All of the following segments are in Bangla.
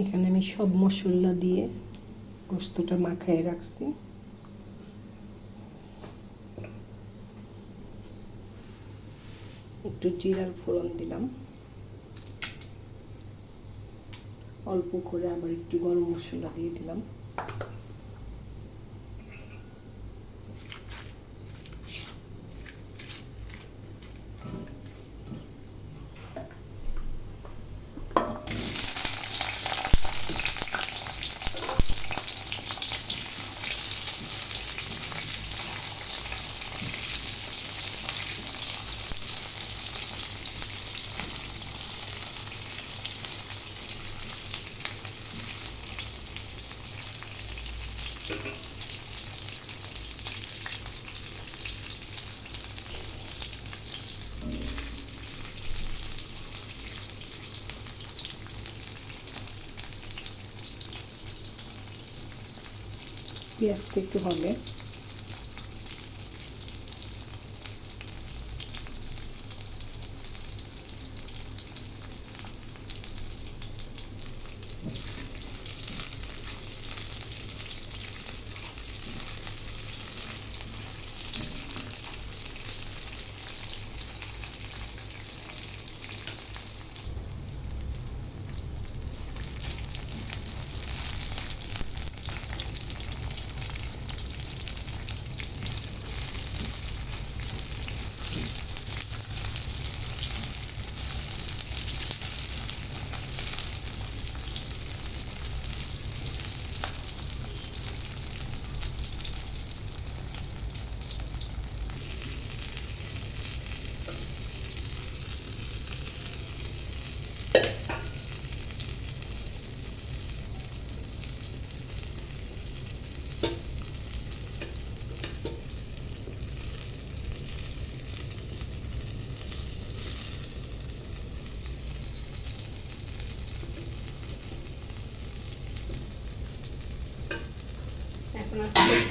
এখানে আমি সব মশলা দিয়ে গোস্তটা মাখায় রাখছি। একটু জিরার ফোড়ন দিলাম। অল্প করে আবার একটু গরম মশলা দিয়ে দিলাম। পেঁয়াজটা একটু হবে।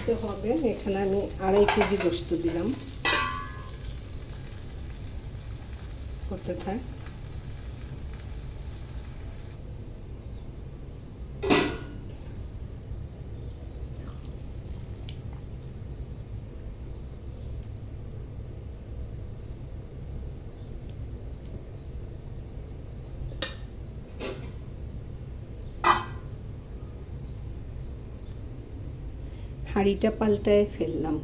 আস্তে হবে। এখানে আমি আড়াই কেজি গোস্ত দিলাম। করতে থাক। হাঁড়িটা পাল্টায় ফেললাম।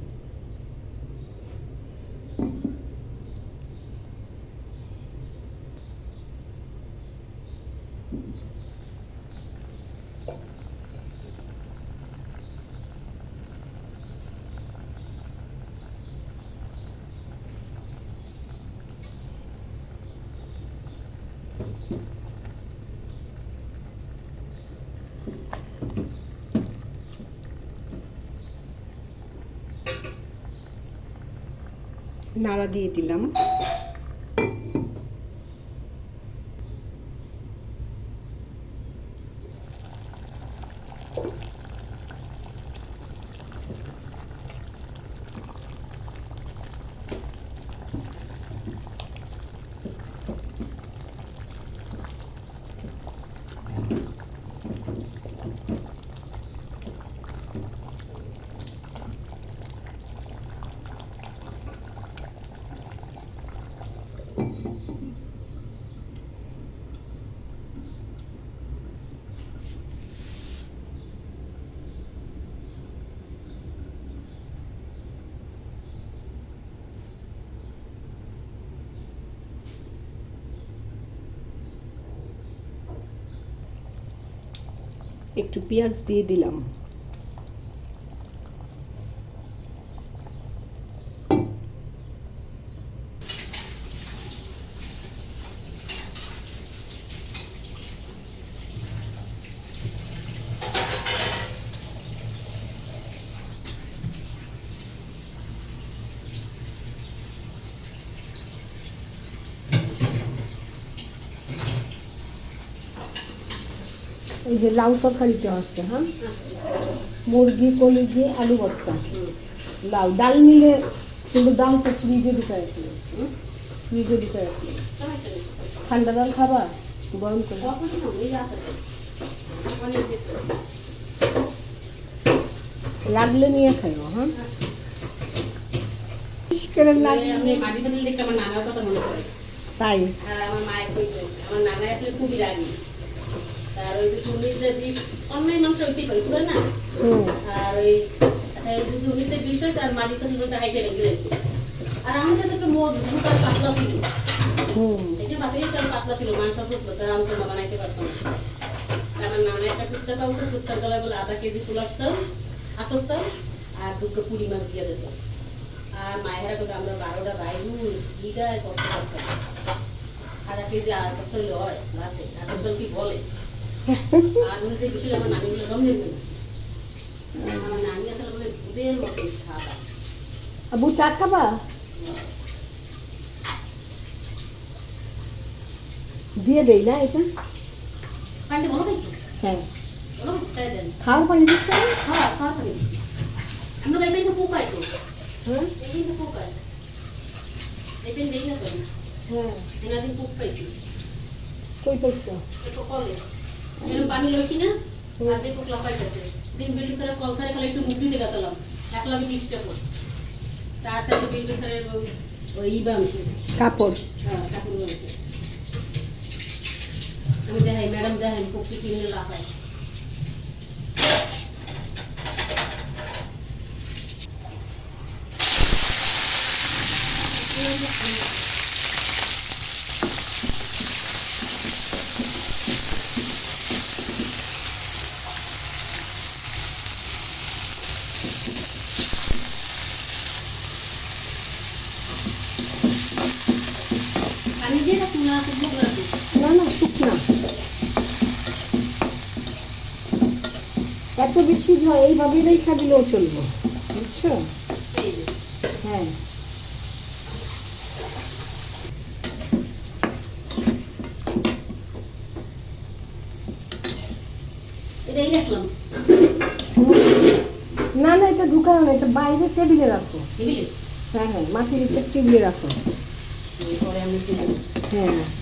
নাড়া দিয়ে দিলাম। একটু পেঁয়াজ দিয়ে দিলাম। এই যে লাউ তরকারিটা আসছে হ্যাঁ? মুরগি কলি দিয়ে আলু ভর্তা। লাউ ডাল মিলে কিন্তু দামটা ফ্রিজে দিতে আসলে ফ্রিজে দিতে আসলে ঠান্ডা ডাল খাবা গরম করে। লাগলে নিয়ে খাইও হ্যাঁ? তাই? আমার মায়ের আমার নানা আসলে খুবই রাগি। আর ওই যে উনিশে বিষ অন্যায় মানুষ হইতেই পারে পুরো না? আর ওই এই যদি উনিশে বিষ হয় তার মাটি তো জীবনটা হাইটে রেখে রেখে আর আমাদের তো একটা মদ দুটার পাতলা ছিল। হুম। এই যে বাপের পাতলা ছিল মাংস ফুটলো তার আমি তো বানাইতে পারতাম আমার নানা একটা কুত্তা পাউতো কুত্তার গলায় বলে আধা কেজি তুলার চাল আতর চাল আর দুটো পুরি মাছ দিয়ে দিতাম আর মায়েরা কিন্তু আমরা বারোটা বাইরু দিদায় কষ্ট করতাম আধা কেজি আতর চাল হয় রাতে আতর চাল কি বলে? আবু চা খাবা? দিয়ে দেই না এটা? হ্যাঁ। খাওয়ার পানি দিচ্ছে? খাওয়া আমরা তো পোকাই তো হ্যাঁ? কিন্তু পোকাই এটা দেই না তো। হ্যাঁ। এনাদিন পোক পাইছি কই পাইছো? একটু কলে। এরকম পানি লইছি না? আর দেখো লাফাই যাচ্ছে দিন বিল্ডিং করে কল সারে খালি একটু মুখ দিতে গেছিলাম এক লাখ বিশ টাকা তাড়াতাড়ি বিল্ডিং করে ওই ইবা কাপড়। হ্যাঁ ঠাকুর আমি দেখাই ম্যাডাম দেখাই পক্ষে কিনে লাফাই পানি দিয়ে রাখুন না শুকনো করে রাখুন না না শুকনা এত এইভাবেই রেখা দিলেও চলবো। বুঝছ? হ্যাঁ। না না এটা ঢুকাও না এটা বাইরে টেবিলে রাখো। হ্যাঁ হ্যাঁ মাটির টেবিলে রাখো। পরে আমি হ্যাঁ।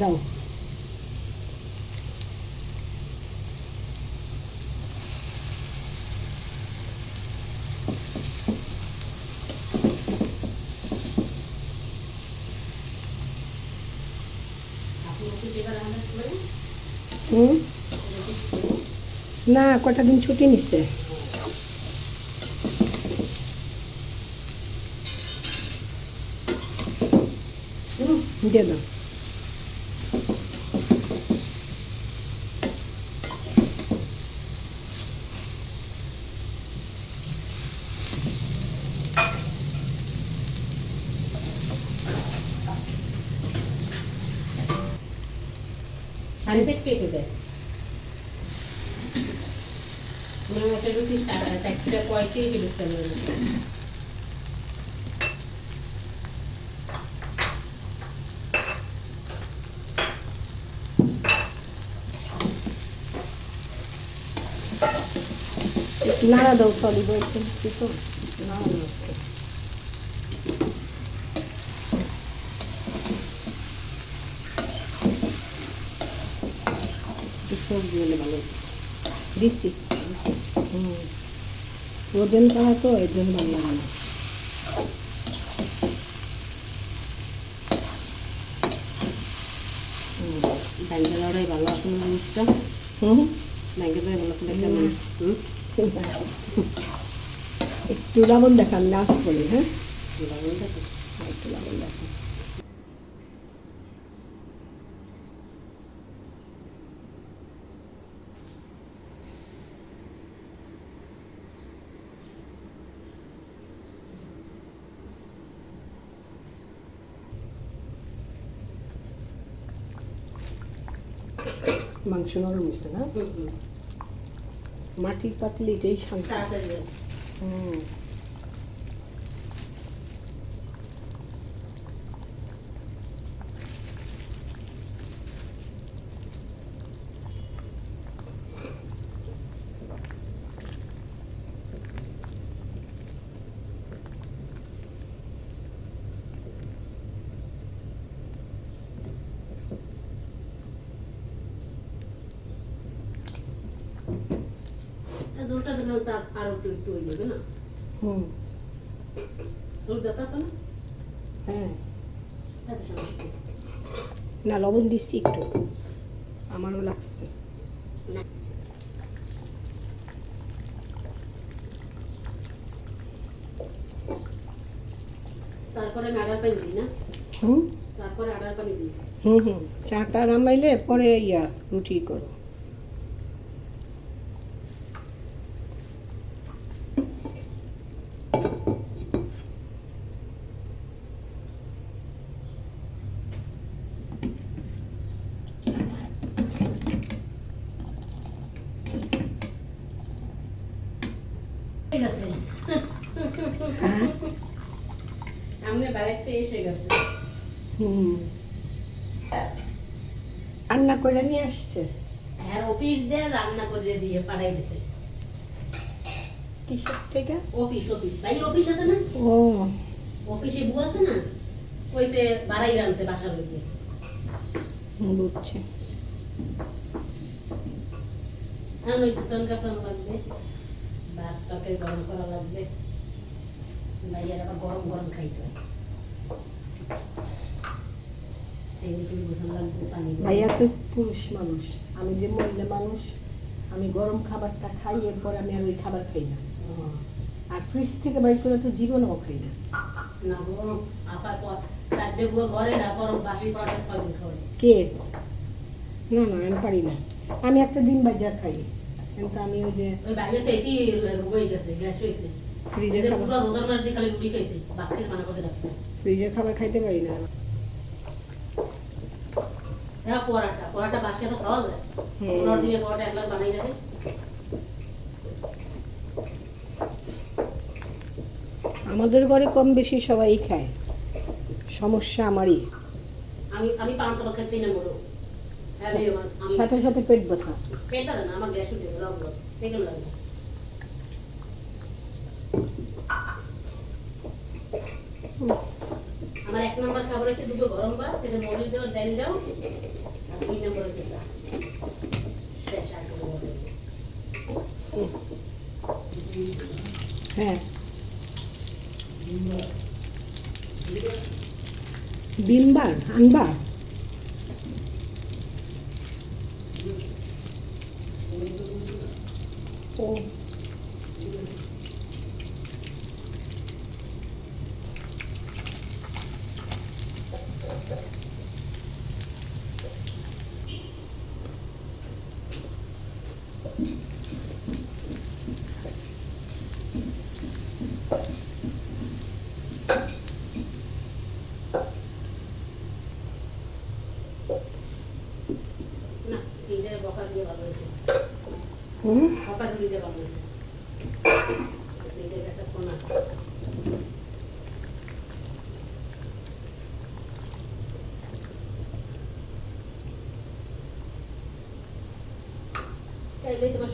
দাও। হুম? না কটা দিন ছুটি নিচ্ছে দিয়ে দাও। এটা পঁয়ত্রিশ বেসন নাড়া দাও সরি বলছেন কিছু। নাড়া দাও। সবজি হলে ভালো দিচ্ছি হুম। ওজন করা তো এর জন্য ভালো লাগে না ভালো হুম? ভালো একটু লবণ দেখান লাস্ট বলি হ্যাঁ? লবণ। একটু লবণ দেখান। মাংস নরম হয়েছে না। মাটির পাতলি যেই শান্তি। হুম। আর ঝোলটা দিলে তো আর- একটু একটু হয়ে যাবে না? হুম। আছে না? হ্যাঁ। না লবণ দিচ্ছি একটু। আমারও লাগছে। তারপরে আমি পানি দিই না? হুম। তারপরে আড়ার পানি দিই? হুম হুম। চাটা নামাইলে পরে ইয়া রুটি করো ঠিক আছে হ্যাঁ সামনে বাড়িতে এসে গেছে হুম রান্না করে নিয়ে আসছে। হ্যাঁ অফিস দিয়ে রান্না করে দিয়ে পাঠাই দিছে কিসের থেকে? Office office. ভাই অফিস আছে না? ও। অফিসে বউ আছে না? কইতে বাড়াই রানতে বাসা বুঝছি। ওই পিছন কাছন লাগবে। ভাত তরকারি গরম করা লাগবে। ভাইয়ার আবার গরম গরম খাইতে হয় তেল টুল বসানো লাগবে পানি গরম। ভাইয়া তো পুরুষ মানুষ। আমি যে মহিলা মানুষ আমি গরম খাবারটা খাই এরপর আমি আর ওই খাবার খাই না। আর ফ্রিজ থেকে বাইর করে তো জীবনও খাই না। না না কে? না না আমি পারি না। আমি একটা দিন বাজার খাই। কিন্তু আমি ওই যে ফ্রিজের খাবার খাইতে পারি মাস দিয়ে খালি রুটি খাইছে বাচ্চাকে মানা করে রাখছে ফ্রিজের খাবার খাইতে পারি না হ্যাঁ পরাটা পরাটা বাসি তো খাওয়া যায়। পনেরো দিনের পরটা এক বানাই যাবে আমাদের ঘরে কম বেশি সবাই খায়। সমস্যা আমারই। আমি আমি পান তরকারি খেতেই না মরো হ্যাঁ সাথে সাথে পেট ব্যথা। পেটটা না আমার গ্যাস উঠে আমার এক নম্বর খাবার হচ্ছে দুটো গরম ভাত সেটা মরিচ দাও ডাল দাও। আর দুই নম্বর হচ্ছে চা শেষ আর কোনো ব্যাপার নেই। হ্যাঁ বিমবার আনবা ও না এইটা বকা দিয়ে ভালো হয়েছে হুম বকা দিয়ে ভালো হয়েছে এইটা গেছে কোনা তাইলেই তোমার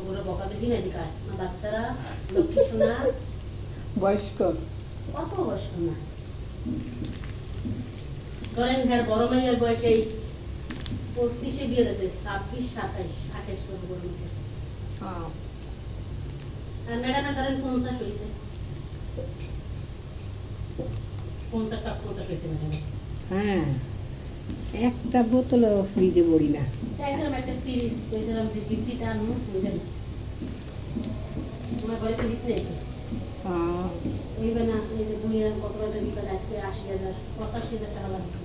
তোমরা বকা বেশি না এদিকে আমার বাচ্চারা লক্ষ্মী সোনা। বয়স্ক। কত বয়স্ক না। ধরেন হ্যাঁ বড় মেয়ের বয়স এই পঁচিশে বিয়ে দিয়েছে ছাব্বিশ সাতাইশ আঠাইশ বছর মধ্যে আর ম্যাডামের ধরেন পঞ্চাশ হয়েছে পঞ্চাশ কাজ পঞ্চাশ হয়েছে ম্যাডাম। হ্যাঁ। একটা বোতলও ফ্রিজে পড়ি না। চাইছিলাম একটা ফ্রিজ চাইছিলাম যে কিস্তিটা আনব বুঝলেন আমার ঘরে ফ্রিজ নেই? আহ, ওইবার এই যে দুনিয়ার কত হাজার আজকে আশি হাজার পঁচাশি হাজার টাকা লাগবে।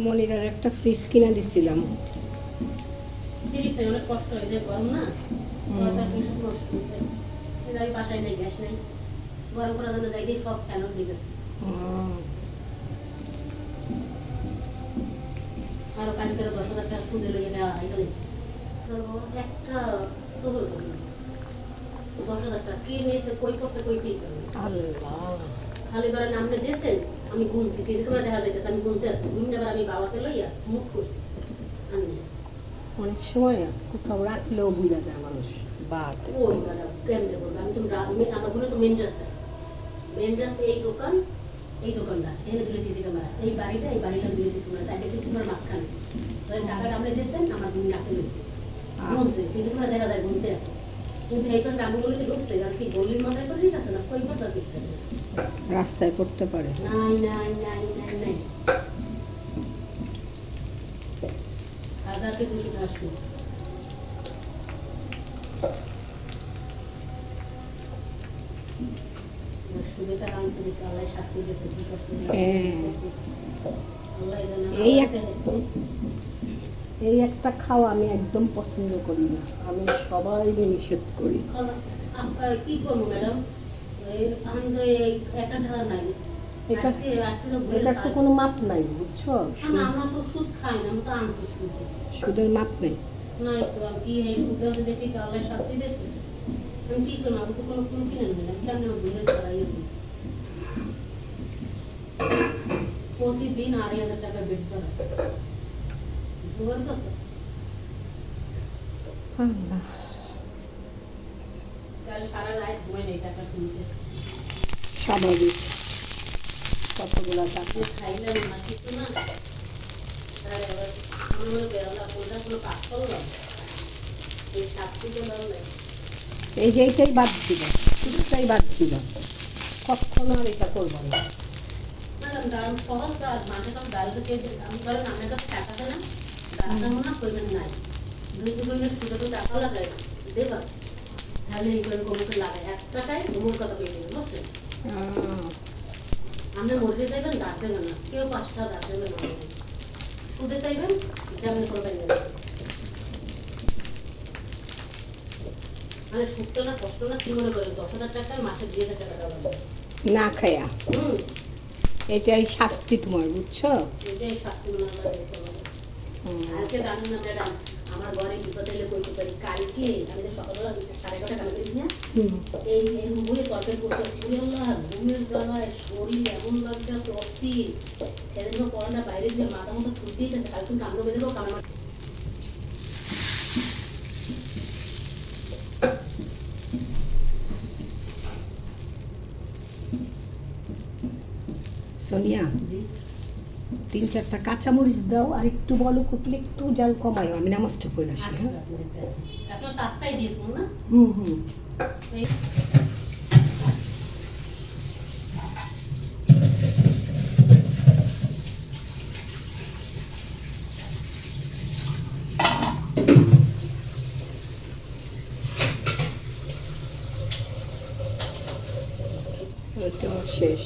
মনিরার একটা ফ্রিজ কিনে দিছিলাম। ফ্রিজটা অনেক কষ্ট হয়ে যায় গরম না? নষ্ট হয়ে যায় বাসায় নেই গ্যাস নেই। গরম করার জন্য সব দিয়ে গেছে। আরও কালকের দশ হাজার টাকা সুদে লইয়ে নেওয়া একটা সবল দশ হাজার টাকা। কে নিয়েছে কই করছে কই কি খালি ধরেন আপনি দিয়েছেন আমি গুনছি। সেই দেখা যাইতেছে আমি গুনতে আছি। গুনতে আমি বাবাকে লইয়া মুখ করছি। আমি অনেক সময় কোথাও রাখলেও বুঝা যায় মানুষ। বাদ ওই কেমনে আমি তো আমারগুলো তো মেন মেন এই দোকান এই দোকানদার এখানে দুটো সিসি ক্যামেরা এই বাড়িটা এই বাড়িটা দুটো সিসি ক্যামেরা চারটে সিসি ক্যামেরা মাঝখানে। ধরেন টাকাটা আপনি দিতেন আমার গুণ রাখতে হয়েছে। গুনছে সিসি ক্যামেরা দেখা যায় গুনতে আছে কিন্তু এই কারণে আমি বলে ঢুকছে আর কি গলির মাথায় করে দিতে আছে না? কই রাস্তায় পড়তে পারে। নাই নাই নাই নাই নাই। হাজারকে দুশো টাকা এই এক- এই একটা খাওয়া আমি একদম পছন্দ করি না। আমি সবাইকে নিষেধ করি। কি করব ম্যাডাম? এটার তো কোনো মাপ নাই বুঝছ? সুদের মাপ নেই। কি প্রতিদিন আড়াই হাজার টাকা বেড করা। বুঝলেন তো আল্লাহ। কাল সারা রাত ঘুমাই নেই টাকা তুলতে স্বাভাবিক কতগুলা টাকা? আপনি না কিছু না। আর এবার মনে মনে বেরোলা কোনটা কোনো কাজ করলাম এই যে এইটাই বাদ দিব শুধুটাই বাদ দিব কখনো আর এটা করব না। ম্যাডাম সহজ কাজ তো দাঁড়িয়ে চেয়ে আমি ধরেন আপনার কাছে টাকা না নাই। দুই শুধু তো টাকা লাগাই দেবা তাহলে এই করে কোমরকে লাগাই এক টাকায় কোমর কথা পেয়ে দেবেন বুঝছেন? আপনি মধ্যে চাইবেন দাঁড় দেবেন না। কেউ পাঁচটা দাঁড় দেবেন না। সুদে চাইবেন যেমন করবেন না। মানে সুদটা না কষ্ট না কি মনে করেন? দশ হাজার টাকায় মাসে দুই হাজার টাকা দেওয়া লাগবে না খায়া। হুম। এটাই শাস্তি তোমার বুঝছ? এটাই শাস্তি লাগে হুম। আজকে না ম্যাডাম আমার ঘরে বিপদ এলে কইতে পারি? কালকে আমি যে সকালবেলা সাড়ে এগারোটা কামে করেছি না এই এই মুখে তরকারি করতে পুরে আল্লাহ ঘুমের জ্বালায় শরীর এমন লাগছে অস্থির। সেদিন করোনা বাইরে যে মাথা মতো ছুটি কালকে কামড় বেঁধে কামড় সোনিয়া তিন চারটা কাঁচামরিচ দাও, আর একটু বলো কুটলে একটু জাল কমায়। আমি নামাজটা পড়ে আসি হ্যাঁ? হুম হুম। শেষ।